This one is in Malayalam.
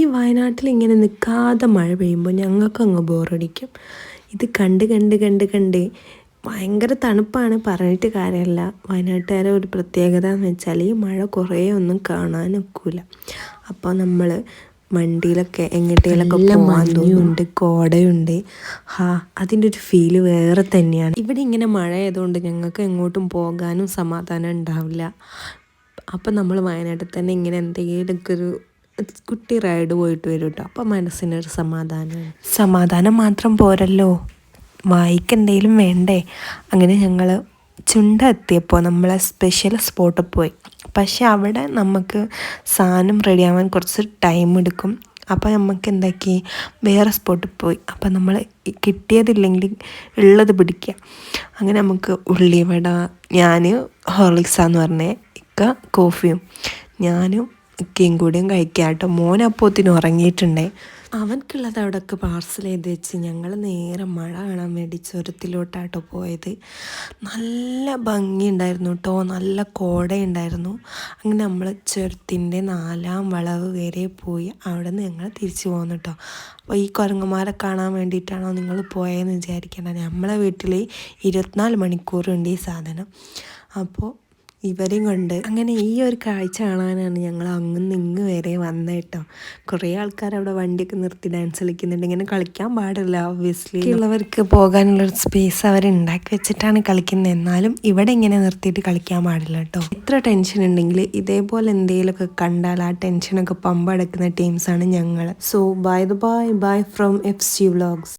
ഈ വയനാട്ടിൽ ഇങ്ങനെ നിൽക്കാതെ മഴ പെയ്യുമ്പോൾ ഞങ്ങൾക്ക് അങ്ങ് ബോറടിക്കും. ഇത് കണ്ട് കണ്ട് കണ്ട് കണ്ട് ഭയങ്കര തണുപ്പാണ് പറഞ്ഞിട്ട് കാര്യമല്ല. വയനാട്ടുകാരെ ഒരു പ്രത്യേകത എന്ന് വെച്ചാൽ ഈ മഴ കുറേ ഒന്നും കാണാനൊക്കില്ല അപ്പോൾ നമ്മൾ വണ്ടിയിലൊക്കെ എങ്ങോട്ടേലൊക്കെ മഞ്ഞുണ്ട് കോടയുണ്ട്. ഹാ അതിന്റെ ഒരു ഫീൽ വേറെ തന്നെയാണ്. ഇവിടെ ഇങ്ങനെ മഴ ആയതുകൊണ്ട് ഞങ്ങൾക്ക് എങ്ങോട്ടും പോകാനും സമാധാനം ഉണ്ടാവില്ല. അപ്പം നമ്മൾ വയനാട്ടിൽ തന്നെ ഇങ്ങനെ എന്തെങ്കിലുമൊക്കെ ഒരു കുട്ടി റൈഡ് പോയിട്ട് വരും കേട്ടോ അപ്പം മനസ്സിനൊരു സമാധാനമാണ് സമാധാനം മാത്രം പോരല്ലോ. വായിക്കെന്തേലും വേണ്ടേ? അങ്ങനെ ഞങ്ങൾ ചുണ്ട എത്തിയപ്പോൾ നമ്മളെ സ്പെഷ്യൽ സ്പോട്ടിൽ പോയി. പക്ഷെ അവിടെ നമുക്ക് സാധനം റെഡിയാവാൻ കുറച്ച് ടൈം എടുക്കും. അപ്പോൾ നമുക്ക് എന്താക്കി? വേറെ സ്പോട്ടിൽ പോയി. അപ്പോൾ നമ്മൾ കിട്ടിയതില്ലെങ്കിൽ ഉള്ളത് പിടിക്കുക അങ്ങനെ നമുക്ക് ഉള്ളിവട ഞാൻ ഹോർലിക്സാന്ന് പറഞ്ഞേ ഇക്ക കോഫിയും. ഞാനും ഇക്കയും കൂടിയും കഴിക്കാം കേട്ടോ. മോൻ അപ്പോത്തിന് ഉറങ്ങിയിട്ടുണ്ടേ. അവൻക്കുള്ളത് അവിടെയൊക്കെ പാർസൽ ചെയ്ത് വെച്ച് ഞങ്ങൾ നേരെ മഴ കാണാൻ വേണ്ടി ചുരത്തിലോട്ടാട്ടോ പോയത്. നല്ല ഭംഗിയുണ്ടായിരുന്നു കേട്ടോ. നല്ല കോടയുണ്ടായിരുന്നു. അങ്ങനെ നമ്മൾ ചുരത്തിന്റെ നാലാം വളവ് വരെ പോയി അവിടെ നിന്ന് ഞങ്ങൾ തിരിച്ചു പോകുന്നു കേട്ടോ. അപ്പോൾ ഈ കുരങ്ങന്മാരെ കാണാൻ വേണ്ടിയിട്ടാണോ നിങ്ങൾ പോയതെന്ന് വിചാരിക്കേണ്ട. നമ്മളെ വീട്ടിൽ ഇരുപത്തിനാല് മണിക്കൂറുണ്ട് ഈ സാധനം. അപ്പോൾ ഇവരെയും കൊണ്ട് അങ്ങനെ ഈ ഒരു കാഴ്ച കാണാനാണ് ഞങ്ങൾ അങ്ങ് ഇങ്ങ് വരെ വന്നത് കേട്ടോ. കുറേ ആൾക്കാർ അവിടെ വണ്ടിയൊക്കെ നിർത്തി ഡാൻസ് കളിക്കുന്നുണ്ട്. ഇങ്ങനെ കളിക്കാൻ പാടില്ല ഒബ്വിയസ്ലി ഉള്ളവർക്ക് പോകാനുള്ള സ്പേസ് അവർ ഉണ്ടാക്കി വെച്ചിട്ടാണ് കളിക്കുന്നത്. എന്നാലും ഇവിടെ ഇങ്ങനെ നിർത്തിയിട്ട് കളിക്കാൻ പാടില്ല കേട്ടോ. എത്ര ടെൻഷൻ ഉണ്ടെങ്കിൽ ഇതേപോലെ എന്തെങ്കിലുമൊക്കെ കണ്ടാൽ ആ ടെൻഷനൊക്കെ പമ്പടക്കുന്ന ടീംസാണ് ഞങ്ങൾ. So by the by bye from F C vlogs